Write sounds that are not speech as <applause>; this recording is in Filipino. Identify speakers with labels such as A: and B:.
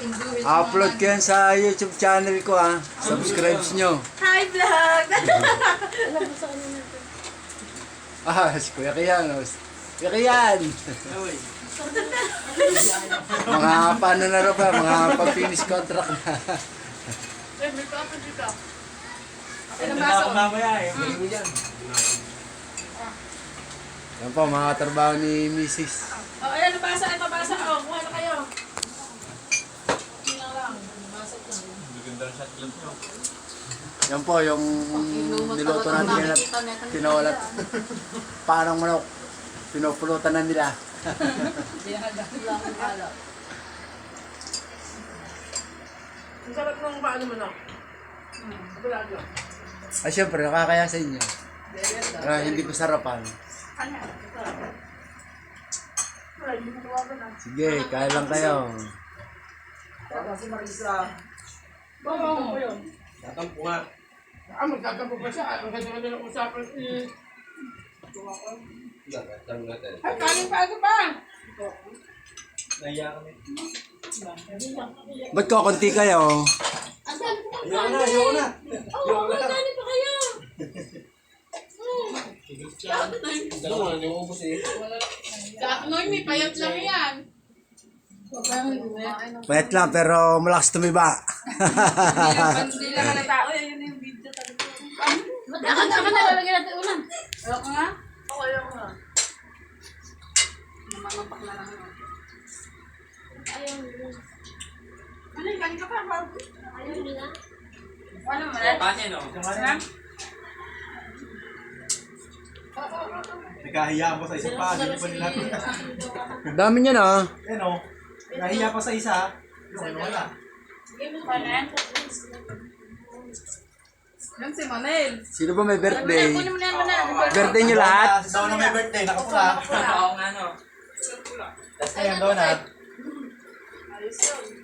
A: can do it.
B: Upload ko yan sa YouTube channel ko ah. Subscribe nyo.
A: Hi, vlog! <laughs>
B: Ah, si Kuya Kiyan. oh. Kuya Kiyan. mga paano na rin ba? Mga pag-finish contract na.
A: Eh, may papa dito.
C: Ano na ako mamaya eh.
B: Yan po, mga trabaho ni Mrs.
A: Oh, ayan, nabasa, ay mabasa. Oh, kung ano kayo. Hindi lang lang. Nabasa ko.
C: Magandang shot lang nyo.
B: Yan po, yung niluto natin yan at tinawalat. Parang manok. Pinupulutan na nila.
A: Ang sarap ng paano mo na. Lang.
B: Ay, syempre, nakakaya sa inyo. Kaya hindi ko sarapan. Sige, kaya lang kayo.
A: Oo.
C: Tatampo nga.
A: Ah, magkakampo pa siya. Ang ganda ng usapan. Eh,
C: Tanong natin.
A: Ay, kanin pa ako pa.
C: Naiya kami.
B: Ba't ko konti kayo?
C: Ayoko na, ayoko na.
A: Oo, may kanin pa kayo.
C: Ano nga, yung ubos eh.
A: Sa Noy, may payat lang yan.
B: Payat lang, pero malakas tumiba.
A: Hindi lang na tao. Yan yung video talaga. Akan na, akan na. Lalagyan natin ulan. Ayoko nga. Oo, ayoko nga. Namamapak na lang. Ayaw nila. Ano, kanin ka pa. Ayaw nila. Ano mo na?
C: Pasin o. Nagkahiya mo sa isa pa. Hindi pa nila.
B: Ang dami niya na.
C: Yan Nahiya pa sa isa. Ah. Kasi wala.
A: Yan si Manel.
B: Sino ba may birthday? Birthday nyo lahat?
C: Si Dawn may birthday, nakapula. <laughs>
D: Oo nga no.
C: Last na yung donut.
A: Ayos yun.